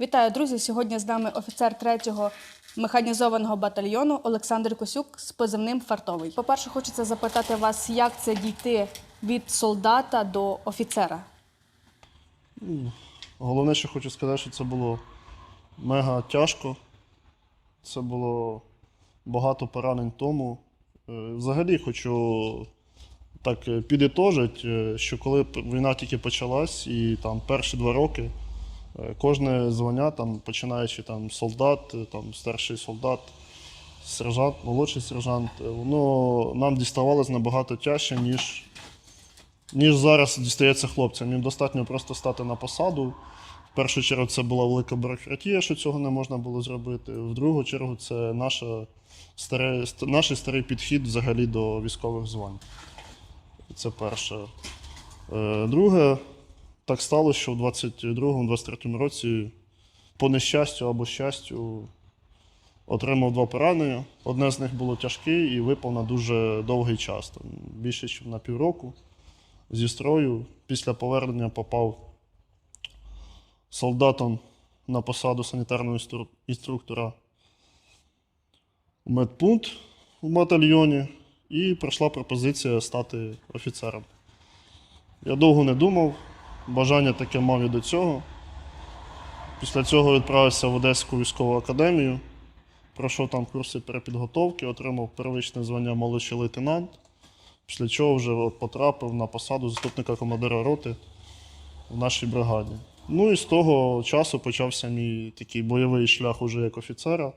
Вітаю, друзі! Сьогодні з нами офіцер 3-го механізованого батальйону Олександр Косюк з позивним Фартовий. По-перше, хочеться запитати вас, як це дійти від солдата до офіцера? Головне, що хочу сказати, що це було мега тяжко. Це було багато поранень тому. Е, Взагалі хочу так е, підітожити, е, що коли війна тільки почалась, і там перші два роки кожне звання, там, починаючи там солдат, е, там, старший солдат, сержант, молодший сержант, е, воно нам діставалось набагато тяжче, ніж ніж зараз дістається хлопцям. Їм достатньо просто стати на посаду. В першу чергу це була велика бюрократія, що цього не можна було зробити. В другу чергу це наша старе, ст- наш старий підхід взагалі до військових звань. Це перше. Е, Друге, так сталося, що в 22-23 році, по нещастю або щастю, отримав два поранення. Одне з них було тяжке і випав на дуже довгий час, там, більше, ніж на півроку зі строю. Після повернення попав солдатом на посаду санітарного інструктора в медпункт у батальйоні, і прийшла пропозиція стати офіцером. Я довго не думав, бажання таке мав і до цього. Після цього відправився в Одеську військову академію, пройшов там курси перепідготовки, отримав первичне звання молодший лейтенант. Після чого вже потрапив на посаду заступника командира роти в нашій бригаді. Ну і з того часу почався мій такий бойовий шлях уже як офіцера.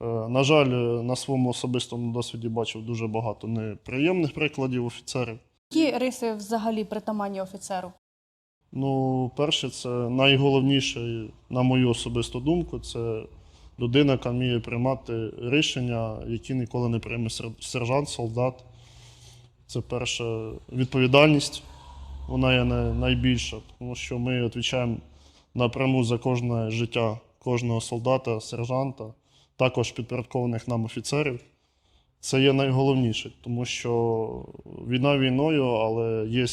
Е, На жаль, на своєму особистому досвіді бачив дуже багато неприємних прикладів офіцерів. Які риси взагалі притаманні офіцеру? Ну, перше, це найголовніше, на мою особисту думку, це людина, яка вміє приймати рішення, які ніколи не прийме сержант, солдат. Це перша відповідальність, вона є найбільша, тому що ми відповідаємо напряму за кожне життя кожного солдата, сержанта, також підпорядкованих нам офіцерів. Це є найголовніше, тому що війна війною, але є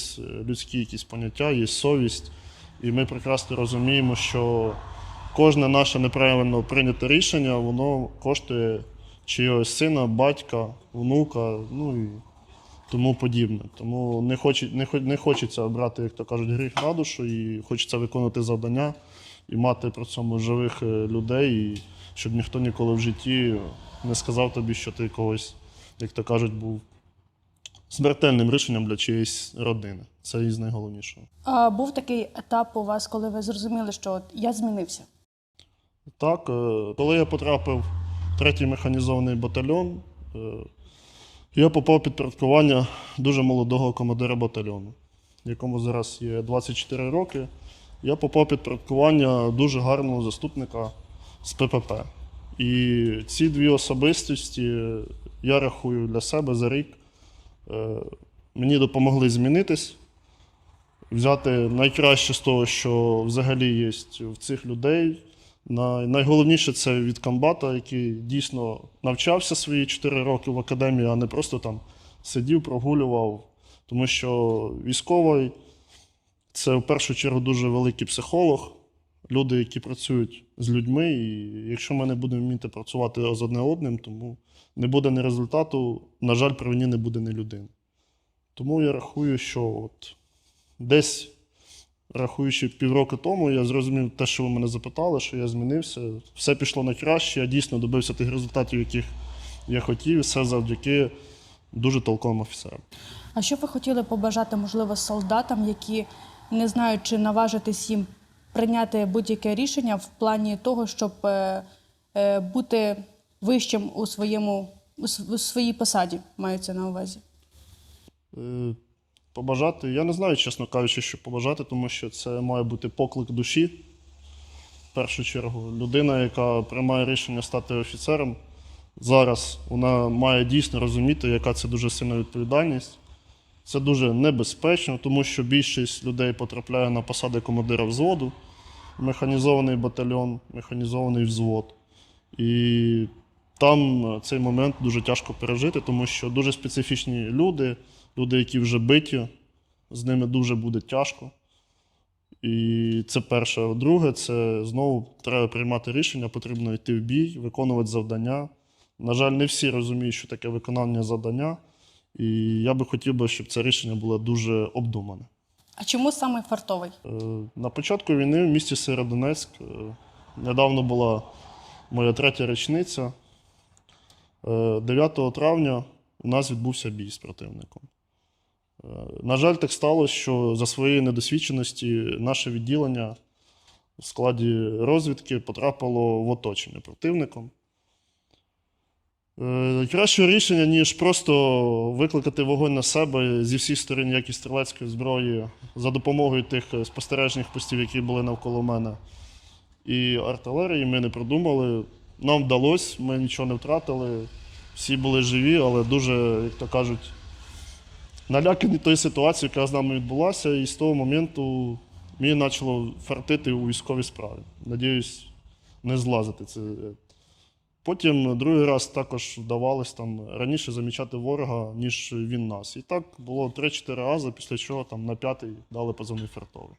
людські якісь поняття, є совість, і ми прекрасно розуміємо, що кожне наше неправильно прийняте рішення, воно коштує чийогось сина, батька, внука, ну і тому подібне. Тому не, хоче, не, хо- не хочеться брати, як то кажуть, гріх на душу, і хочеться виконувати завдання і мати при цьому живих е, людей, і щоб ніхто ніколи в житті не сказав тобі, що ти когось, як то кажуть, був смертельним рішенням для чиєїсь родини. Це із найголовнішого. А був такий етап у вас, коли ви зрозуміли, що от я змінився? Так, е, коли я потрапив в третій механізований батальйон, е, я попав в підпорядкування дуже молодого командира батальйону, якому зараз є 24 роки. Я попав в підпорядкування дуже гарного заступника з ППП. І ці дві особистості я рахую для себе за рік. е, Мені допомогли змінитись, взяти найкраще з того, що взагалі є в цих людей. Найголовніше це від комбата, який дійсно навчався свої 4 роки в академії, а не просто там сидів, прогулював. Тому що військовий це в першу чергу дуже великий психолог, люди, які працюють з людьми. І якщо ми не будемо вміти працювати з одне одним, тому не буде ні результату, на жаль, при війні не буде ні людини. Тому я рахую, що от десь рахуючи півроку тому, я зрозумів те, що ви мене запитали, що я змінився. Все пішло на краще, я дійсно добився тих результатів, яких я хотів, і все завдяки дуже толковим офіцерам. А що ви хотіли побажати, можливо, солдатам, які не знають, чи наважитись їм прийняти будь-яке рішення в плані того, щоб е, е, бути вищим у своєму у своїй посаді, мається на увазі? Е, Побажати, я не знаю, чесно кажучи, що побажати, тому що це має бути поклик душі. В першу чергу, людина, яка приймає рішення стати офіцером, зараз вона має дійсно розуміти, яка це дуже сильна відповідальність. Це дуже небезпечно, тому що більшість людей потрапляє на посади командира взводу, механізований батальйон, механізований взвод. І там е, цей момент дуже тяжко пережити, тому що дуже специфічні люди, люди, які вже биті, з ними дуже буде тяжко. І це перше. Друге, це знову треба приймати рішення, потрібно йти в бій, виконувати завдання. На жаль, не всі розуміють, що таке виконання завдання. І я би хотів би, щоб це рішення було дуже обдумане. А чому саме фартовий? Е, На початку війни в місті Сєвєродонецьк е, недавно була моя третя річниця. Е, 9 травня у нас відбувся бій з противником. Е, На жаль, так сталося, що за своєї недосвідченості наше відділення в складі розвідки потрапило в оточення противником. Е, Краще рішення, ніж просто викликати вогонь на себе зі всіх сторон, як і стрілецької зброї, за допомогою тих е, спостережних постів, які були навколо мене, і артилерії, ми не придумали. Нам вдалося, ми нічого не втратили. Всі були живі, але дуже, як то кажуть, налякані тою ситуацією, яка з нами відбулася, і з того моменту мені почало фартити у військовій справі. Надіюсь, не злазити це. Потім другий раз також вдавалось там раніше замічати ворога, ніж він нас. І так було 3-4 рази, після чого там на п'ятий дали позивний фартовий.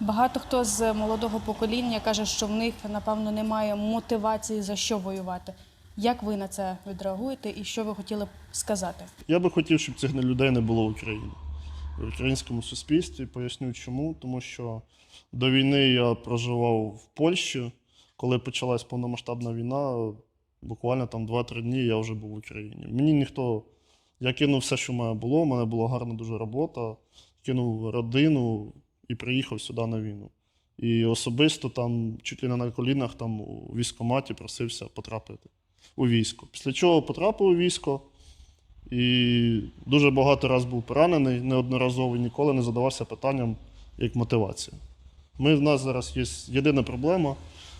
Багато хто з молодого покоління каже, що в них, напевно, немає мотивації за що воювати. Як ви на це відреагуєте і що ви хотіли б сказати? Я би хотів, щоб цих людей не було в Україні. В українському суспільстві поясню чому. Тому що до війни я проживав в Польщі. Коли почалась повномасштабна війна, буквально там 2-3 дні я вже був в Україні. Мені ніхто. Я кинув все, що мене було. У мене була гарна дуже робота, кинув родину і приїхав сюди на війну. І особисто там, чуть ли не на колінах, там у військкоматі просився потрапити у військо. Після чого потрапив у військо. І дуже багато разів був поранений, неодноразово ніколи не задавався питанням як мотивація. Ми, в нас зараз є єдина проблема.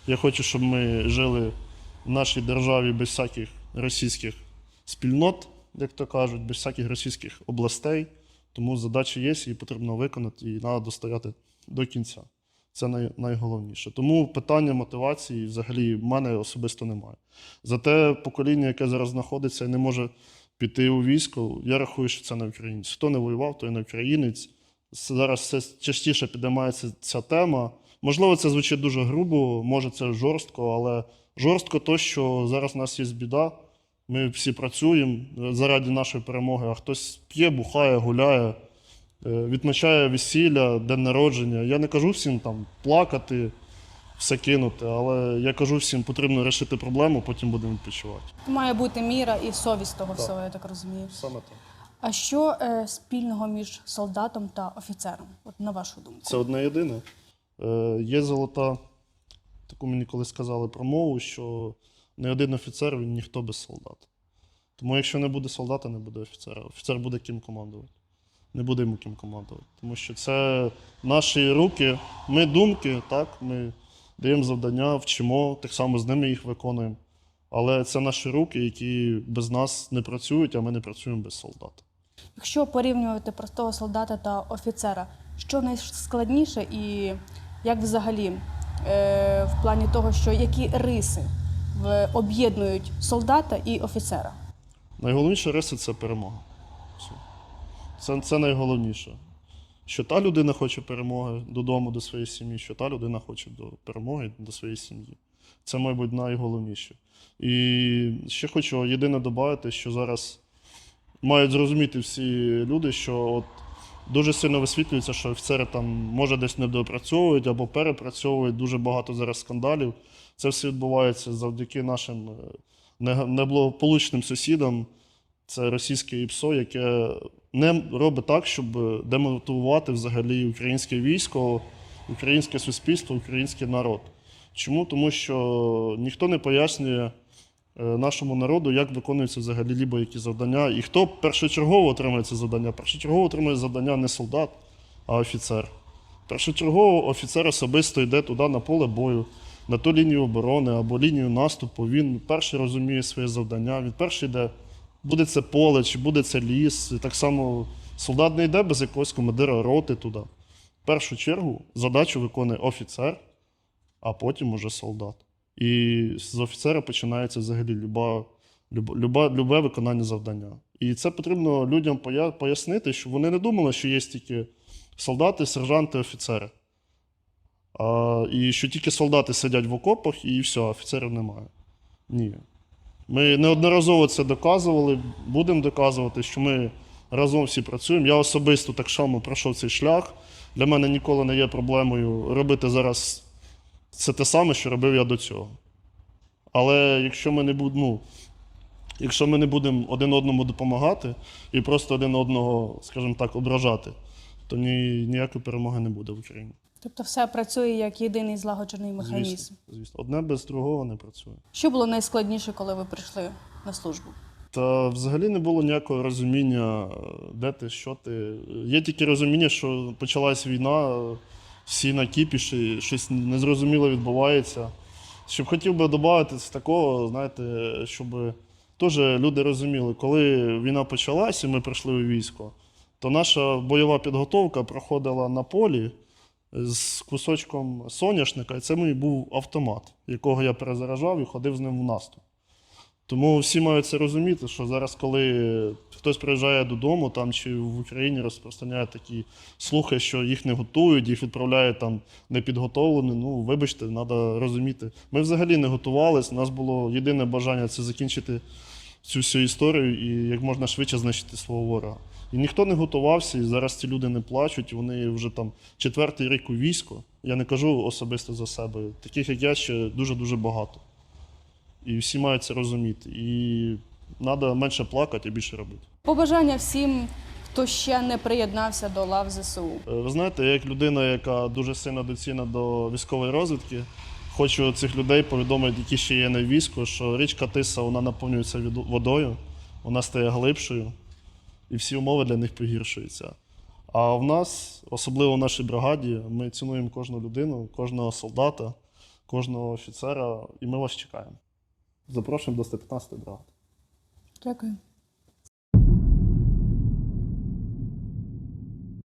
Я хочу, щоб ми жили в нашій державі без всяких російських спільнот, як то кажуть, без всяких російських областей. Тому задача є, її потрібно виконати, і треба достояти до кінця. Це най, найголовніше. Тому питання мотивації взагалі в мене особисто немає. Зате покоління, яке зараз знаходиться і не може піти у військо, я рахую, що це не українець. Хто не воював, той не українець. Зараз все частіше підіймається ця тема. Можливо, це звучить дуже грубо, може це жорстко, але жорстко то, що зараз у нас є біда. Ми всі працюємо заради нашої перемоги, а хтось п'є, бухає, гуляє, е, відмічає весілля, день народження. Я не кажу всім там плакати, все кинути, але я кажу всім, потрібно вирішити проблему, потім будемо відпочивати. Має бути міра і совість того Так. всього, я так розумію. Саме так. А що е, спільного між солдатом та офіцером? От на вашу думку? Це одне єдине. Е, є золота, таку мені колись сказали промову, що не один офіцер, він ніхто без солдата. Тому якщо не буде солдата, не буде офіцера. Офіцер буде ким командувати. Не буде йому ким командувати. Тому що це наші руки, ми думки, так, ми даємо завдання, вчимо, так само з ними їх виконуємо. Але це наші руки, які без нас не працюють, а ми не працюємо без солдата. Якщо порівнювати простого солдата та офіцера, що найскладніше і як взагалі е, в плані того, що які риси об'єднують солдата і офіцера? Найголовніша риса це перемога. Це, це найголовніше. Що та людина хоче перемоги додому до своєї сім'ї, що та людина хоче до перемоги до своєї сім'ї. Це, мабуть, найголовніше. І ще хочу єдине додати, що зараз мають зрозуміти всі люди, що от дуже сильно висвітлюється, що офіцери там може десь недопрацьовують або перепрацьовують. Дуже багато зараз скандалів. Це все відбувається завдяки нашим е, неблагополучним сусідам. Це російське ІПСО, яке не робить так, щоб демотивувати взагалі українське військо, українське суспільство, український народ. Чому? Тому що ніхто не пояснює нашому народу, як виконуються взагалі лібо які завдання, і хто першочергово отримує це завдання. Першочергово отримує завдання не солдат, а офіцер. Першочергово офіцер особисто йде туди на поле бою, на ту лінію оборони або лінію наступу. Він перший розуміє своє завдання, він перший йде. Буде це поле, чи буде це ліс. І так само солдат не йде без якогось командира роти туди. В першу чергу задачу виконує офіцер, а потім уже солдат. І з офіцера починається взагалі люба, люба, любе виконання завдання. І це потрібно людям пояснити, щоб вони не думали, що є тільки солдати, сержанти, офіцери. А, і що тільки солдати сидять в окопах і все, офіцерів немає. Ні. Ми неодноразово це доказували, будемо доказувати, що ми разом всі працюємо. Я особисто так само пройшов цей шлях. Для мене ніколи не є проблемою робити зараз це те саме, що робив я до цього. Але якщо ми не будемо, ну, якщо ми не будемо один одному допомагати і просто один одного, скажімо так, ображати, то ні, ніякої перемоги не буде в Україні. Тобто все працює як єдиний злагоджений механізм. Звісно, звісно. Одне без другого не працює. Що було найскладніше, коли ви прийшли на службу? Та взагалі не було ніякого розуміння, е, де ти, що ти. Є тільки розуміння, що почалась війна, всі на кіпіші, щось незрозуміло відбувається. Щоб хотів би додати з такого, знаєте, щоб теж люди розуміли, коли війна почалась і ми прийшли у військо, то наша бойова підготовка проходила на полі з кусочком соняшника, і це мій був автомат, якого я перезаражав і ходив з ним в наступ. Тому всі мають це розуміти, що зараз, коли хтось приїжджає додому там чи в Україні розпространяє такі слухи, що їх не готують, їх відправляють там непідготовлені. Ну, вибачте, треба розуміти. Ми взагалі не готувалися. У нас було єдине бажання це закінчити цю всю історію і як можна швидше знищити свого ворога. І ніхто не готувався, і зараз ці люди не плачуть. Вони вже там четвертий рік у війську. Я не кажу особисто за себе. Таких як я ще дуже дуже багато. І всі мають це розуміти. І треба менше плакати, а більше робити. Побажання всім, хто ще не приєднався до лав ЗСУ. Е, Ви знаєте, як людина, яка дуже сильно доцільна до військової розвідки, хочу цих людей повідомити, які ще є на війську, що річка Тиса вона наповнюється водою, вона стає глибшою, і всі умови для них погіршуються. А в нас, особливо в нашій бригаді, ми цінуємо кожну людину, кожного солдата, кожного офіцера, і ми вас чекаємо. Запрошуємо до 115 брати. Дякую.